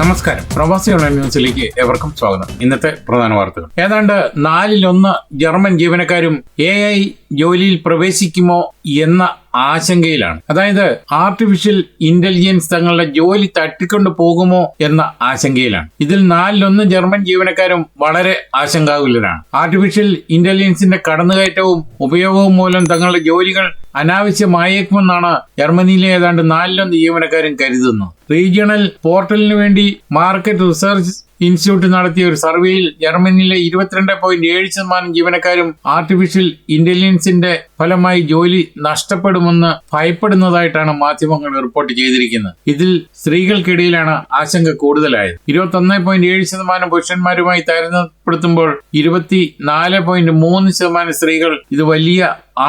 നമസ്കാരം. പ്രവാസി ഓൺലൈൻ ന്യൂസിലേക്ക് ഏവർക്കും സ്വാഗതം. ഇന്നത്തെ പ്രധാന വാർത്തകൾ. ഏതാണ്ട് നാലിലൊന്ന് ജർമ്മൻ ജീവനക്കാരും എ ഐ ജോലിയിൽ പ്രവേശിക്കുമോ എന്ന ആശങ്കയിലാണ്. അതായത് ആർട്ടിഫിഷ്യൽ ഇന്റലിജൻസ് തങ്ങളുടെ ജോലി തട്ടിക്കൊണ്ടു പോകുമോ എന്ന ആശങ്കയിലാണ്. ഇതിൽ നാലിലൊന്ന് ജർമ്മൻ ജീവനക്കാരും വളരെ ആശങ്കാകുലരാണ്. ആർട്ടിഫിഷ്യൽ ഇന്റലിജൻസിന്റെ കടന്നുകയറ്റവും ഉപയോഗവും മൂലം തങ്ങളുടെ ജോലികൾ അനാവശ്യമായേക്കുമെന്നാണ് ജർമ്മനിയിലെ ഏതാണ്ട് നാലിലൊന്ന് ജീവനക്കാരും കരുതുന്നു. റീജിയണൽ പോർട്ടലിന് വേണ്ടി മാർക്കറ്റ് റിസർച്ച് ഇൻസ്റ്റിറ്റ്യൂട്ട് നടത്തിയ ഒരു സർവേയിൽ ജർമ്മനിയിലെ ഇരുപത്തിരണ്ട് പോയിന്റ് ഏഴ് ശതമാനം ജീവനക്കാരും ആർട്ടിഫിഷ്യൽ ഇന്റലിജൻസിന്റെ ഫലമായി ജോലി നഷ്ടപ്പെടുമെന്ന് ഭയപ്പെടുന്നതായിട്ടാണ് മാധ്യമങ്ങൾ റിപ്പോർട്ട് ചെയ്തിരിക്കുന്നത്. ഇതിൽ സ്ത്രീകൾക്കിടയിലാണ് ആശങ്ക കൂടുതലായത്. ഇരുപത്തി ഒന്ന് പോയിന്റ് ഏഴ് ശതമാനം പുരുഷന്മാരുമായി താരതമ്യപ്പെടുത്തുമ്പോൾ ഇരുപത്തി നാല് പോയിന്റ് മൂന്ന് ശതമാനം സ്ത്രീകൾ ഇത് വലിയ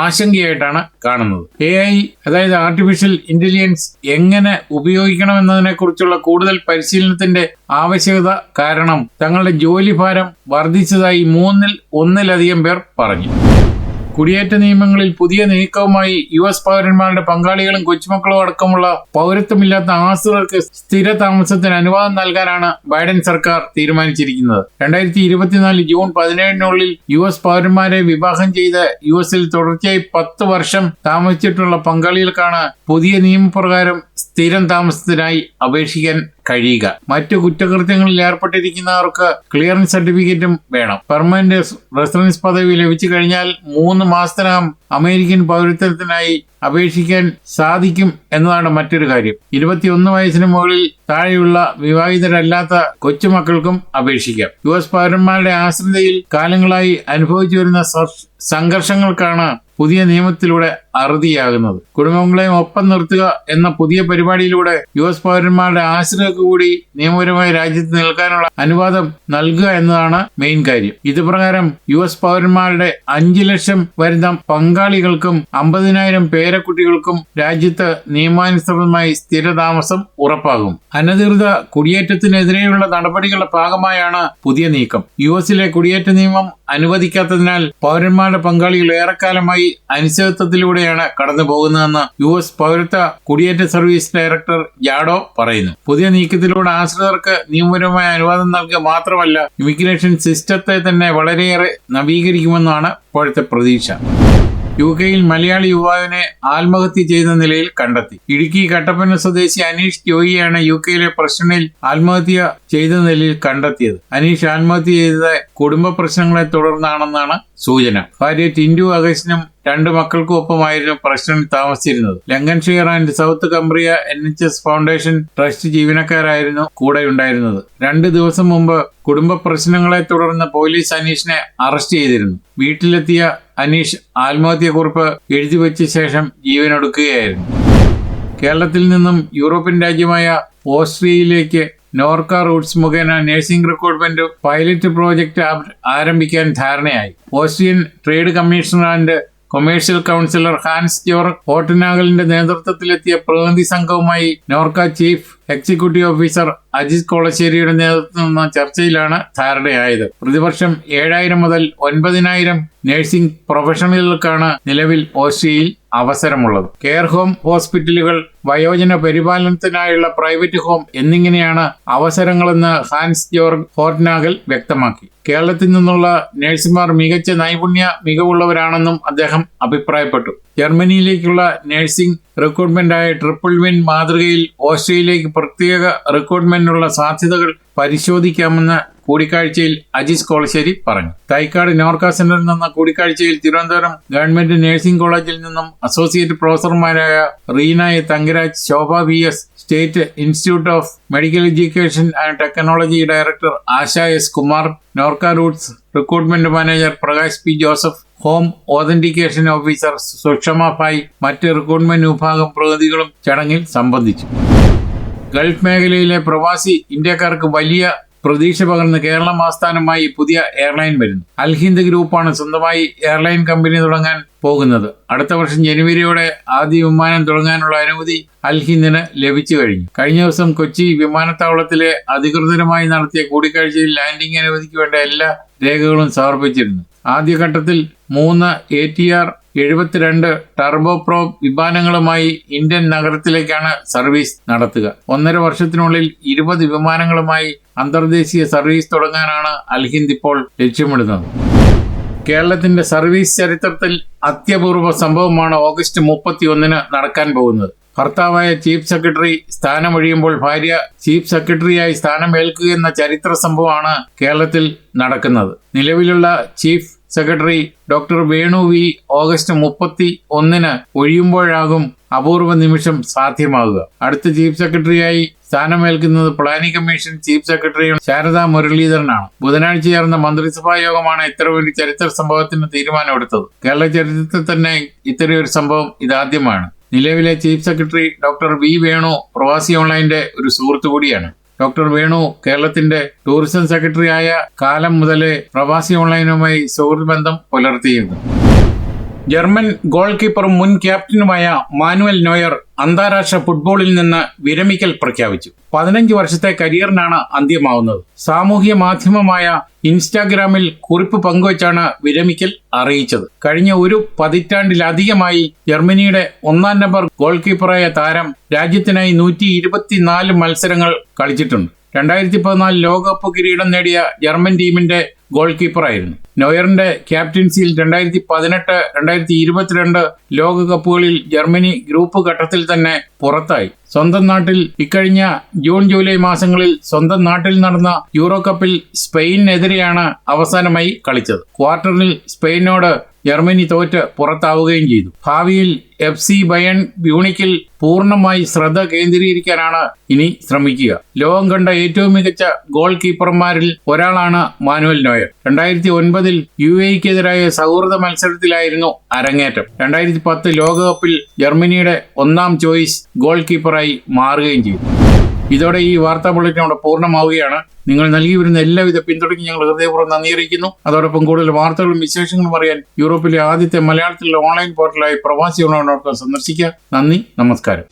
ആശങ്കയായിട്ടാണ് കാണുന്നത്. എ ഐ അതായത് ആർട്ടിഫിഷ്യൽ ഇന്റലിജൻസ് എങ്ങനെ ഉപയോഗിക്കണമെന്നതിനെ കുറിച്ചുള്ള കൂടുതൽ പരിശീലനത്തിന്റെ ആവശ്യകത കാരണം തങ്ങളുടെ ജോലിഭാരം വർദ്ധിച്ചതായി മൂന്നിൽ ഒന്നിലധികം പേർ പറഞ്ഞു. കുടിയേറ്റ നിയമങ്ങളിൽ പുതിയ നീക്കവുമായി യു എസ് പൗരന്മാരുടെ പങ്കാളികളും കൊച്ചുമക്കളും അടക്കമുള്ള പൗരത്വമില്ലാത്ത ആശ്രിതർക്ക് സ്ഥിര താമസത്തിന് അനുവാദം നൽകാനാണ് ബൈഡൻ സർക്കാർ തീരുമാനിച്ചിരിക്കുന്നത്. രണ്ടായിരത്തി ഇരുപത്തിനാല് ജൂൺ പതിനേഴിനുള്ളിൽ യു എസ് പൗരന്മാരെ വിവാഹം ചെയ്ത് യു എസിൽ തുടർച്ചയായി പത്ത് വർഷം താമസിച്ചിട്ടുള്ള പങ്കാളികൾക്കാണ് പുതിയ നിയമപ്രകാരം സ്ഥിരം താമസത്തിനായി അപേക്ഷിക്കാൻ കഴിയുക. മറ്റു കുറ്റകൃത്യങ്ങളിൽ ഏർപ്പെട്ടിരിക്കുന്നവർക്ക് ക്ലിയറൻസ് സർട്ടിഫിക്കറ്റും വേണം. പെർമനന്റ് റെസിഡൻസ് പദവി ലഭിച്ചു കഴിഞ്ഞാൽ മൂന്ന് മാസത്തിനകം അമേരിക്കൻ പൗരത്വത്തിനായി അപേക്ഷിക്കാൻ സാധിക്കും എന്നതാണ് മറ്റൊരു കാര്യം. ഇരുപത്തിയൊന്ന് വയസ്സിന് മുകളിൽ താഴെയുള്ള വിവാഹിതരല്ലാത്ത കൊച്ചുമക്കൾക്കും അപേക്ഷിക്കാം. യു എസ് പൗരന്മാരുടെ ആശ്രിതയിൽ കാലങ്ങളായി അനുഭവിച്ചു വരുന്ന സംഘർഷങ്ങൾക്കാണ് പുതിയ നിയമത്തിലൂടെ അറുതിയാകുന്നത്. കുടുംബങ്ങളെയും ഒപ്പം നിർത്തുക എന്ന പുതിയ പരിപാടിയിലൂടെ യു എസ് പൗരന്മാരുടെ ആശ്രിതർക്ക് കൂടി നിയമപരമായി രാജ്യത്ത് നിൽക്കാനുള്ള അനുവാദം നൽകുക എന്നതാണ് മെയിൻ കാര്യം. ഇത് പ്രകാരം യു എസ് പൗരന്മാരുടെ അഞ്ചു ലക്ഷം വരുന്ന പങ്കാളികൾക്കും അമ്പതിനായിരം പേരക്കുട്ടികൾക്കും രാജ്യത്ത് നിയമാനുസൃതമായി സ്ഥിരതാമസം ഉറപ്പാകും. അനധികൃത കുടിയേറ്റത്തിനെതിരെയുള്ള നടപടികളുടെ ഭാഗമായാണ് പുതിയ നീക്കം. യു എസിലെ കുടിയേറ്റ നിയമം അനുവദിക്കാത്തതിനാൽ പൗരന്മാരുടെ പങ്കാളികൾ ഏറെക്കാലമായി അനിശ്ചിതത്വത്തിലൂടെയാണ് കടന്നു പോകുന്നതെന്ന് യു എസ് പൗരത്വ കുടിയേറ്റ സർവീസ് ഡയറക്ടർ ജാഡോ പറയുന്നു. പുതിയ നീക്കത്തിലൂടെ ആശ്രിതർക്ക് നിയമപരമായ അനുവാദം നൽകുക മാത്രമല്ല ഇമിഗ്രേഷൻ സിസ്റ്റത്തെ തന്നെ വളരെയേറെ നവീകരിക്കുമെന്നാണ് ഇപ്പോഴത്തെ പ്രതീക്ഷ. യു കെയിൽ മലയാളി യുവാവിനെ ആത്മഹത്യ ചെയ്ത നിലയിൽ കണ്ടെത്തി. ഇടുക്കി കട്ടപ്പന സ്വദേശി അനീഷ് ജോയിയാണ് യു കെയിലെ പ്രശ്നയിൽ ആത്മഹത്യ ചെയ്ത നിലയിൽ കണ്ടെത്തിയത്. അനീഷ് ആത്മഹത്യ ചെയ്തത് കുടുംബ പ്രശ്നങ്ങളെ തുടർന്നാണെന്നാണ് സൂചന. ഭാര്യ ടിൻഡു അഗസ്റ്റിനും രണ്ട് മക്കൾക്കും ഒപ്പമായിരുന്നു പ്രശ്നം താമസിച്ചിരുന്നത്. Lancashire and South Cumbria N H S foundation trust ജീവനക്കാരായിരുന്നു കൂടെ ഉണ്ടായിരുന്നത്. രണ്ട് ദിവസം മുമ്പ് കുടുംബ പ്രശ്നങ്ങളെ തുടർന്ന് പോലീസ് അനീഷിനെ അറസ്റ്റ് ചെയ്തിരുന്നു. വീട്ടിലെത്തിയ അനീഷ് ആത്മഹത്യക്കുറിപ്പ് എഴുതി വെച്ച ശേഷം ജീവനൊടുക്കുകയായിരുന്നു. കേരളത്തിൽ നിന്നും യൂറോപ്യൻ രാജ്യമായ ഓസ്ട്രിയയിലേക്ക് നോർക്ക റൂട്ട്സ് മുഖേന നഴ്സിംഗ് റിക്രൂട്ട്മെന്റ് പൈലറ്റ് പ്രോജക്റ്റ് ആപ്- ആരംഭിക്കാൻ ധാരണയായി. Austrian trade commissioner and commercial counsellor Hans Jorg ഹോട്ടനാഗലിന്റെ നേതൃത്വത്തിലെത്തിയ പ്രതിനിധി സംഘവുമായി Norka chief executive officer Ajith കോളശ്ശേരിയുടെ നേതൃത്വത്തിൽ നിന്ന ചർച്ചയിലാണ് ധാരണയായത്. പ്രതിവർഷം ഏഴായിരം മുതൽ ഒൻപതിനായിരം നഴ്സിംഗ് പ്രൊഫഷണലുകൾക്കാണ് നിലവിൽ ഓസ്ട്രിയയിൽ അവസരമുള്ളത്. കെയർ ഹോം ഹോസ്പിറ്റലുകൾ വയോജന പരിപാലനത്തിനായുള്ള പ്രൈവറ്റ് ഹോം എന്നിങ്ങനെയാണ് അവസരങ്ങളെന്ന് ഹാൻസ് ജോർഗ് ഫോർട്ട്നാഗൽ വ്യക്തമാക്കി. കേരളത്തിൽ നിന്നുള്ള നഴ്സുമാർ മികച്ച നൈപുണ്യ മികവുള്ളവരാണെന്നും അദ്ദേഹം അഭിപ്രായപ്പെട്ടു. ജർമ്മനിയിലേക്കുള്ള നഴ്സിംഗ് റിക്രൂട്ട്മെന്റായ ട്രിപ്പിൾ വിൻ മാതൃകയിൽ ഓസ്ട്രേലിയയിലേക്ക് പ്രത്യേക റിക്രൂട്ട്മെന്റിനുള്ള സാധ്യതകൾ പരിശോധിക്കാമെന്ന് കൂടിക്കാഴ്ചയിൽ അജിസ് കോളശ്ശേരി പറഞ്ഞു. തൈക്കാട് നോർക്ക സെന്ററിൽ നിന്ന കൂടിക്കാഴ്ചയിൽ തിരുവനന്തപുരം ഗവൺമെന്റ് നഴ്സിംഗ് കോളേജിൽ നിന്നും associate പ്രൊഫസർമാരായ Reena A Thankaraj Shobha V S state institute of medical education and technology director Asha S Kumar Norka Roots recruitment manager Prakash P Joseph home authentication officer Sushama Bhai മറ്റ് recruitment വിഭാഗം പ്രതിനിധികളും ചടങ്ങിൽ സംബന്ധിച്ചു. Gulf മേഖലയിലെ പ്രവാസി ഇന്ത്യക്കാർക്ക് വലിയ പ്രതീക്ഷ പകർന്ന് കേരളം ആസ്ഥാനമായി പുതിയ എയർലൈൻ വരുന്നു. അൽഹിന്ദ് ഗ്രൂപ്പാണ് സ്വന്തമായി എയർലൈൻ കമ്പനി തുടങ്ങാൻ പോകുന്നത്. അടുത്ത വർഷം ജനുവരിയോടെ ആദ്യ വിമാനം തുടങ്ങാനുള്ള അനുമതി അൽഹിന്ദിന് ലഭിച്ചു കഴിഞ്ഞു. കഴിഞ്ഞ ദിവസം കൊച്ചി വിമാനത്താവളത്തിലെ അധികൃതരുമായി നടത്തിയ കൂടിക്കാഴ്ചയിൽ ലാൻഡിംഗ് അനുമതിക്ക് വേണ്ട എല്ലാ രേഖകളും സമർപ്പിച്ചിരുന്നു. ആദ്യഘട്ടത്തിൽ മൂന്ന് എ ടി ആർ എഴുപത്തിരണ്ട് ടർബോപ്രോ വിമാനങ്ങളുമായി ഇന്ത്യൻ നഗരത്തിലേക്കാണ് സർവീസ് നടത്തുക. ഒന്നര വർഷത്തിനുള്ളിൽ ഇരുപത് വിമാനങ്ങളുമായി അന്തർദേശീയ സർവീസ് തുടങ്ങാനാണ് അൽഹിന്ദ് ഇപ്പോൾ ലക്ഷ്യമിടുന്നത്. കേരളത്തിന്റെ സർവീസ് ചരിത്രത്തിൽ അത്യപൂർവ സംഭവമാണ് ഓഗസ്റ്റ് മുപ്പത്തി ഒന്നിന് നടക്കാൻ പോകുന്നത്. ഭർത്താവായ ചീഫ് സെക്രട്ടറി സ്ഥാനമൊഴിയുമ്പോൾ ഭാര്യ ചീഫ് സെക്രട്ടറിയായി സ്ഥാനമേൽക്കുകയെന്ന ചരിത്ര സംഭവമാണ് കേരളത്തിൽ നടക്കുന്നത്. നിലവിലുള്ള chief secretary doctor Venu V August മുപ്പത്തി ഒന്നിന് ഒഴിയുമ്പോഴാകും അപൂർവ നിമിഷം സാധ്യമാകുക. അടുത്ത ചീഫ് സെക്രട്ടറിയായി സ്ഥാനമേൽക്കുന്നത് planning commission chief secretary Sharada മുരളീധരനാണ്. ബുധനാഴ്ച ചേർന്ന മന്ത്രിസഭാ യോഗമാണ് ഇത്തരമൊരു ചരിത്ര സംഭവത്തിന് തീരുമാനമെടുത്തത്. കേരള ചരിത്രത്തിൽ തന്നെ ഇത്തരമൊരു സംഭവം ഇതാദ്യമാണ്. നിലവിലെ chief secretary doctor V Venu പ്രവാസി ഓൺലൈന്റെ ഒരു സുഹൃത്തു കൂടിയാണ്. ഡോക്ടർ വേണു കേരളത്തിന്റെ ടൂറിസം സെക്രട്ടറി ആയ കാലം മുതലേ പ്രവാസി ഓൺലൈനുമായി സുഹൃത്ത് ബന്ധം പുലർത്തിയിരുന്നു. ജർമ്മൻ ഗോൾ കീപ്പറും മുൻ ക്യാപ്റ്റനുമായ മാനുവൽ നോയർ അന്താരാഷ്ട്ര ഫുട്ബോളിൽ നിന്ന് വിരമിക്കൽ പ്രഖ്യാപിച്ചു. പതിനഞ്ച് വർഷത്തെ കരിയറിനാണ് അന്ത്യമാവുന്നത്. സാമൂഹ്യ മാധ്യമമായ ഇൻസ്റ്റാഗ്രാമിൽ കുറിപ്പ് പങ്കുവച്ചാണ് വിരമിക്കൽ അറിയിച്ചത്. കഴിഞ്ഞ ഒരു പതിറ്റാണ്ടിലധികമായി ജർമ്മനിയുടെ ഒന്നാം നമ്പർ ഗോൾ കീപ്പറായ താരം രാജ്യത്തിനായി നൂറ്റി ഇരുപത്തിനാല് മത്സരങ്ങൾ കളിച്ചിട്ടുണ്ട്. രണ്ടായിരത്തി പതിനാല് ലോകകപ്പ് കിരീടം നേടിയ ജർമ്മൻ ടീമിന്റെ ഗോൾ കീപ്പറായിരുന്നു നോയറിന്റെ ക്യാപ്റ്റൻസിയിൽ രണ്ടായിരത്തി പതിനെട്ട് രണ്ടായിരത്തി ഇരുപത്തിരണ്ട് ലോകകപ്പുകളിൽ ജർമ്മനി ഗ്രൂപ്പ് ഘട്ടത്തിൽ തന്നെ പുറത്തായി. സ്വന്തം നാട്ടിൽ ഇക്കഴിഞ്ഞ ജൂൺ ജൂലൈ മാസങ്ങളിൽ സ്വന്തം നാട്ടിൽ നടന്ന യൂറോ കപ്പിൽ സ്പെയിനെതിരെയാണ് അവസാനമായി കളിച്ചത്. ക്വാർട്ടറിൽ സ്പെയിനോട് ജർമ്മനി തോറ്റ് പുറത്താവുകയും ചെയ്തു. ഭാവിയിൽ എഫ് സി ബയൺ മ്യൂണിക്കിൽ പൂർണമായി ശ്രദ്ധ കേന്ദ്രീകരിക്കാനാണ് ഇനി ശ്രമിക്കുക. ലോകം കണ്ട ഏറ്റവും മികച്ച ഗോൾ കീപ്പർമാരിൽ ഒരാളാണ് മാനുവൽ നോയർ. രണ്ടായിരത്തി ഒൻപതിൽ യു എക്കെതിരായ സൗഹൃദ മത്സരത്തിലായിരുന്നു അരങ്ങേറ്റം. രണ്ടായിരത്തി പത്ത് ലോകകപ്പിൽ ജർമ്മനിയുടെ ഒന്നാം ചോയ്സ് ഗോൾ കീപ്പറായി മാറുകയും ചെയ്തു. ഇതോടെ ഈ വാർത്താ ബുള്ളറ്റിൻ അവിടെ പൂർണമാവുകയാണ്. നിങ്ങൾ നൽകി വരുന്ന എല്ലാവിധ പിന്തുണയ്ക്കും ഞങ്ങൾ ഹൃദയപൂർവം നന്ദി അറിയിക്കുന്നു. അതോടൊപ്പം കൂടുതൽ വാർത്തകളും വിശേഷങ്ങളും അറിയാൻ യൂറോപ്പിലെ ആദ്യത്തെ മലയാളത്തിലുള്ള ഓൺലൈൻ പോർട്ടലായി പ്രവാസി ഓൺലൈൻ സന്ദർശിക്കുക. നന്ദി നമസ്കാരം.